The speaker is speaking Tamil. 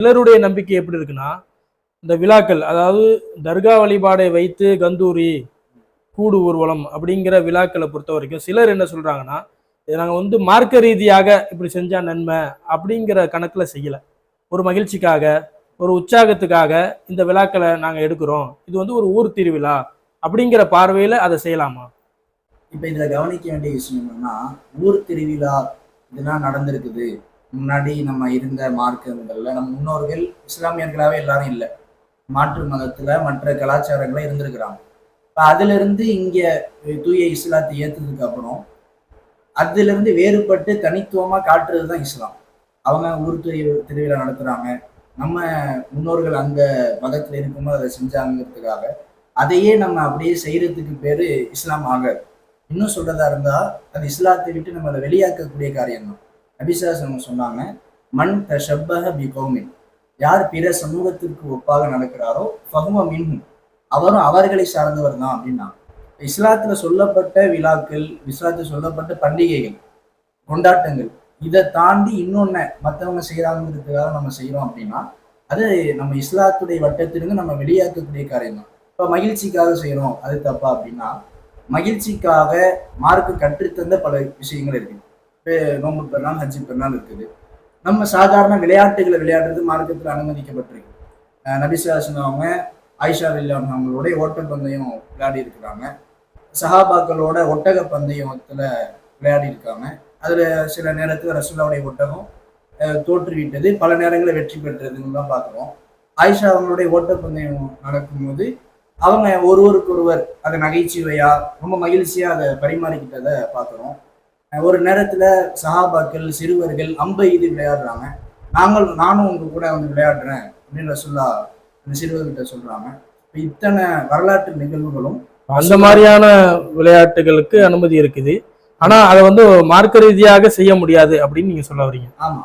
சிலருடைய நம்பிக்கை எப்படி இருக்குன்னா இந்த விழாக்கள் அதாவது தர்கா வழிபாடை வைத்து கந்தூரி கூடு ஊர்வலம் அப்படிங்கிற விழாக்களை பொறுத்த வரைக்கும் சிலர் என்ன சொல்றாங்கன்னா இதை நாங்கள் வந்து மார்க்க ரீதியாக இப்படி செஞ்சா நன்மை அப்படிங்கிற கணக்கில் செய்யலை. ஒரு மகிழ்ச்சிக்காக ஒரு உற்சாகத்துக்காக இந்த விழாக்களை நாங்கள் எடுக்கிறோம். இது வந்து ஒரு ஊர் திருவிழா அப்படிங்கிற பார்வையில் அதை செய்யலாமா? இப்போ இதில் கவனிக்க வேண்டிய விஷயம் என்னன்னா ஊர் திருவிழா இதெல்லாம் நடந்திருக்குது. முன்னாடி நம்ம இருந்த மார்க்கங்கள்ல நம்ம முன்னோர்கள் இஸ்லாமியர்களாவே எல்லாரும் இல்லை. மாற்று மதத்துல மற்ற கலாச்சாரங்களும் இருந்திருக்கிறாங்க. இப்போ அதுல இருந்து இங்க தூய இஸ்லாத்தை ஏத்ததுக்கு அப்புறம் அதுல இருந்து வேறுபட்டு தனித்துவமா காட்டுறதுதான் இஸ்லாம். அவங்க ஊர் திருவிழா நடத்துறாங்க. நம்ம முன்னோர்கள் அந்த மதத்துல இருக்கும்போது அதை செஞ்சாங்கிறதுக்காக அதையே நம்ம அப்படியே செய்யறதுக்கு பேரு இஸ்லாம் ஆகாது. இன்னும் சொல்றதா இருந்தா அது இஸ்லாத்தை விட்டு நம்ம அதை வெளியாக்கக்கூடிய காரியம் தான் நபிசாசனம் சொன்னாங்க மண் தஷப்பக பி கௌமின் யார் பிற சமூகத்திற்கு ஒப்பாக நடக்கிறாரோ ஃபஹும மின்ஹும். அவரும் அவர்களை சார்ந்தவர் தான் அப்படின்னா இஸ்லாத்துல சொல்லப்பட்ட விழாக்கள் இஸ்லாத்துல சொல்லப்பட்ட பண்டிகைகள் கொண்டாட்டங்கள் இதை தாண்டி இன்னொன்னு மற்றவங்க செய்யறாங்கிறதுக்காக நம்ம செய்யறோம் அப்படின்னா அது நம்ம இஸ்லாத்துடைய வட்டத்திலிருந்து நம்ம வெளியாக்கக்கூடிய காரியம் தான் இப்போ மகிழ்ச்சிக்காக செய்யறோம் அது தப்பா அப்படின்னா மகிழ்ச்சிக்காக மார்க்கு கற்றுத்தந்த பல விஷயங்கள் இருக்கு. நோம்பு பெருநாள் ஹஜ்ஜி பெருநாள் இருக்குது. நம்ம சாதாரண விளையாட்டுகளை விளையாடுறது மார்க்கத்தில் அனுமதிக்கப்பட்டிருக்கு. நபிசாசன் அவங்க ஆயிஷா இல்லாம அவங்களுடைய ஓட்டப்பந்தயம் விளையாடி இருக்கிறாங்க. சஹாபாக்களோட ஒட்டக பந்தயத்தில் விளையாடி இருக்காங்க. அதில் சில நேரத்தில் ரசுல்லாவுடைய ஒட்டகம் தோற்றுவிட்டது. பல நேரங்களில் வெற்றி பெற்றதுன்னு தான் பார்க்குறோம். ஆயிஷா அவங்களுடைய ஓட்டப்பந்தயம் நடக்கும்போது அவங்க ஒருவருக்கொருவர் அதை நகைச்சுவையாக ரொம்ப மகிழ்ச்சியாக அதை பரிமாறிக்கிட்டதை பார்க்குறோம். ஒரு நேரத்துல சஹாபாக்கள் சிறுவர்கள் அம்பை இது விளையாடுறாங்க. நாங்கள் நானும் உங்க கூட வந்து விளையாடுறேன் அப்படின்னு ரசூல்லா சிறுவர்கிட்ட சொல்றாங்க. இத்தனை வரலாற்று நிகழ்வுகளும் அந்த மாதிரியான விளையாட்டுகளுக்கு அனுமதி இருக்குது. ஆனா அதை வந்து மார்க்க ரீதியாக செய்ய முடியாது அப்படின்னு நீங்க சொல்ல வரீங்க. ஆமா.